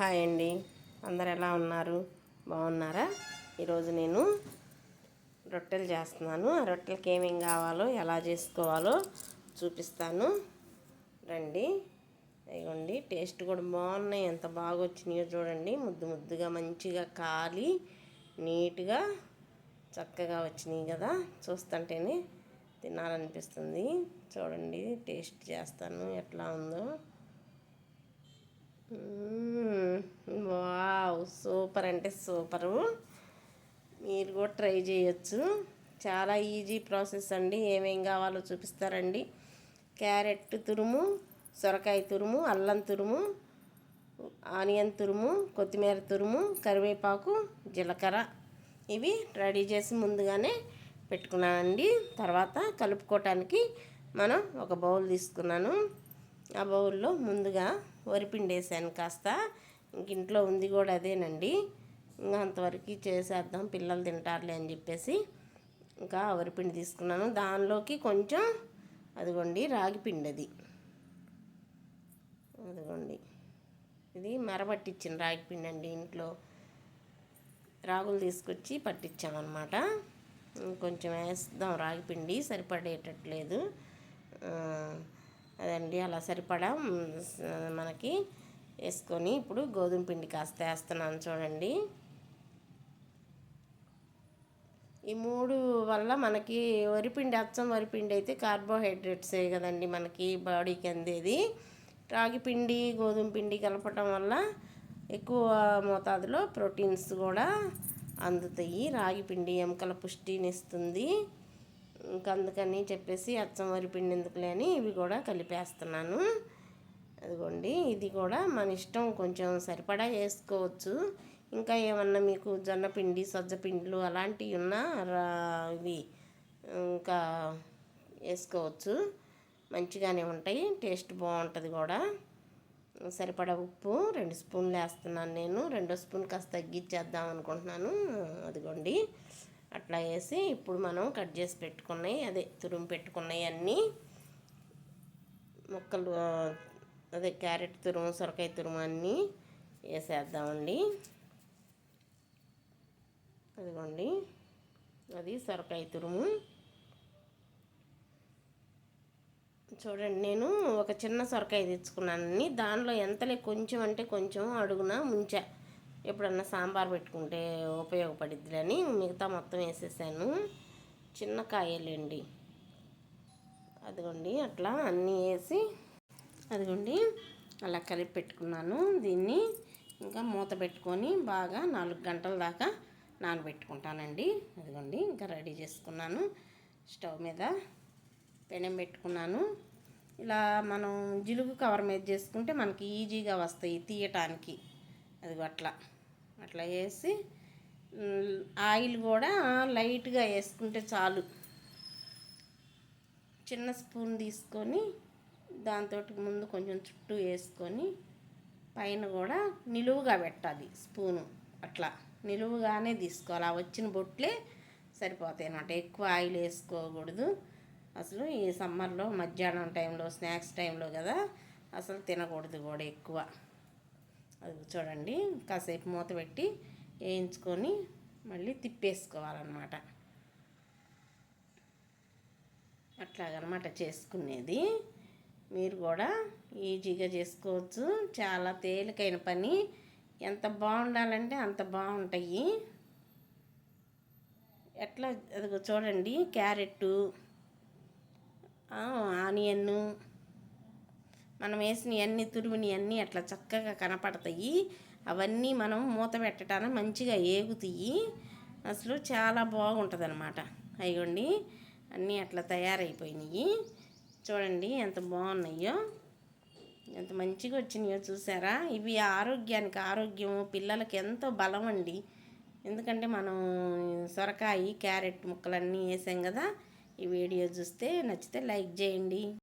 Hi అండి. అందరు ఎలా ఉన్నారు? బాగున్నారా? ఈరోజు నేను రొట్టెలు చేస్తున్నాను. ఆ రొట్టెలకి ఏమేం కావాలో ఎలా చేసుకోవాలో చూపిస్తాను. రండి. ఇవ్వండి టేస్ట్ కూడా బాగున్నాయి. ఎంత బాగా వచ్చినాయో చూడండి. ముద్దు ముద్దుగా మంచిగా కాలి నీట్గా చక్కగా వచ్చినాయి కదా. చూస్తుంటేనే తినాలనిపిస్తుంది. చూడండి టేస్ట్ చేస్తాను. ఎట్లా ఉందో. వావ్ సూపర్ అంటే సూపరు. మీరు కూడా ట్రై చేయొచ్చు. చాలా ఈజీ ప్రాసెస్ అండి. ఏమేం కావాలో చూపిస్తారండి. క్యారెట్ తురుము సొరకాయ తురుము అల్లం తురుము ఆనియన్ తురుము కొత్తిమీర తురుము కరివేపాకు జీలకర్ర. ఇవి రెడీ చేసి ముందుగానే పెట్టుకున్నానండి. తర్వాత కలుపుకోవటానికి మనం ఒక బౌల్ తీసుకున్నాను. ఆ బౌల్లో ముందుగా వరిపిండి వేసాను. కాస్త ఇంక ఇంట్లో ఉంది కూడా అదేనండి. ఇంకా అంతవరకు చేసేద్దాం పిల్లలు తింటారులే అని చెప్పేసి ఇంకా వరిపిండి తీసుకున్నాను. దానిలోకి కొంచెం అదిగోండి రాగి పిండి అది. అదిగోండి. ఇది మరపట్టించిన రాగిపిండి అండి. ఇంట్లో రాగులు తీసుకొచ్చి పట్టించామన్నమాట. కొంచెం వేస్తాం రాగిపిండి సరిపడేటట్లేదు అదండి అలా సరిపడా మనకి వేసుకొని ఇప్పుడు గోధుమ పిండి కాస్త వేస్తున్నాను చూడండి. ఈ మూడు వల్ల మనకి వరిపిండి అచ్చం వరిపిండి అయితే కార్బోహైడ్రేట్సే కదండి మనకి బాడీకి అందేది. రాగి పిండి గోధుమ పిండి కలపటం వల్ల ఎక్కువ మోతాదులో ప్రోటీన్స్ కూడా అందుతాయి. రాగి పిండి ఎముకల పుష్టినిస్తుంది ఇంకా అందుకని చెప్పేసి అచ్చం వరి పిండి ఎందుకులే అని ఇవి కూడా కలిపేస్తున్నాను. అదిగోండి ఇది కూడా మన ఇష్టం కొంచెం సరిపడా వేసుకోవచ్చు. ఇంకా ఏమన్నా మీకు జొన్న పిండి సజ్జ పిండిలు అలాంటివి ఉన్నా ఇవి ఇంకా వేసుకోవచ్చు. మంచిగానే ఉంటాయి టేస్ట్ బాగుంటుంది కూడా. సరిపడా ఉప్పు రెండు స్పూన్లు వేస్తున్నాను నేను రెండో స్పూన్ కాస్త తగ్గించేద్దాం అనుకుంటున్నాను. అదిగోండి. అట్లా వేసి ఇప్పుడు మనం కట్ చేసి పెట్టుకున్నాయి అదే తురుము పెట్టుకున్నాయి అన్నీ. ముక్కలు అదే క్యారెట్ తురుము సొరకాయ తురుము అన్నీ వేసేద్దామండి. అదిగోండి అది సొరకాయ తురుము. చూడండి నేను ఒక చిన్న సొరకాయ తెచ్చుకున్నానని దానిలో ఎంతలే కొంచెం అంటే కొంచెం అడుగున ముంచా. ఎప్పుడన్నా సాంబార్ పెట్టుకుంటే ఉపయోగపడిద్దిలని మిగతా మొత్తం వేసేసాను. చిన్న కాయలండి. అదిగోండి అట్లా అన్నీ వేసి అదిగోండి అలా కలిపి పెట్టుకున్నాను. దీన్ని ఇంకా మూత పెట్టుకొని బాగా నాలుగు గంటల దాకా నానబెట్టుకుంటానండి. అదిగోండి ఇంకా రెడీ చేసుకున్నాను. స్టవ్ మీద పెనం పెట్టుకున్నాను. ఇలా మనం జిలుగు కవర్ మీద చేసుకుంటే మనకి ఈజీగా వస్తాయి తీయటానికి. అది అట్లా అట్లా వేసి ఆయిల్ కూడా లైట్గా వేసుకుంటే చాలు. చిన్న స్పూన్ తీసుకొని దాంతో ముందు కొంచెం చుట్టూ వేసుకొని పైన కూడా నిలువుగా పెట్టాలి స్పూను. అట్లా నిలువుగానే తీసుకోవాలి. ఆ వచ్చిన బొట్లే సరిపోతాయి అన్నమాట. ఎక్కువ ఆయిల్ వేసుకోకూడదు. అసలు ఈ సమ్మర్లో మధ్యాహ్నం టైంలో స్నాక్స్ టైంలో కదా అసలు తినకూడదు కూడా ఎక్కువ. అది చూడండి. కాసేపు మూత పెట్టి వేయించుకొని మళ్ళీ తిప్పేసుకోవాలన్నమాట. అట్లాగనమాట చేసుకునేది. మీరు కూడా ఈజీగా చేసుకోవచ్చు. చాలా తేలికైన పని. ఎంత బాగుండాలంటే అంత బాగుంటాయి. ఎట్లా అది చూడండి. క్యారెట్టు ఆనియన్ను మనం వేసిన అన్ని తురిమిని అన్నీ అట్లా చక్కగా కనపడతాయి. అవన్నీ మనం మూత పెట్టడానికి మంచిగా ఏగుతాయి. అసలు చాలా బాగుంటుంది అనమాట అయ్యండి అన్నీ అట్లా తయారైపోయినాయి. చూడండి ఎంత బాగున్నాయో. ఎంత మంచిగా వచ్చినాయో చూసారా? ఇవి ఆరోగ్యానికి ఆరోగ్యం పిల్లలకి ఎంతో బలం అండి. ఎందుకంటే మనం సొరకాయ క్యారెట్ ముక్కలన్నీ వేసాం కదా ఈ వీడియో చూస్తే నచ్చితే లైక్ చేయండి.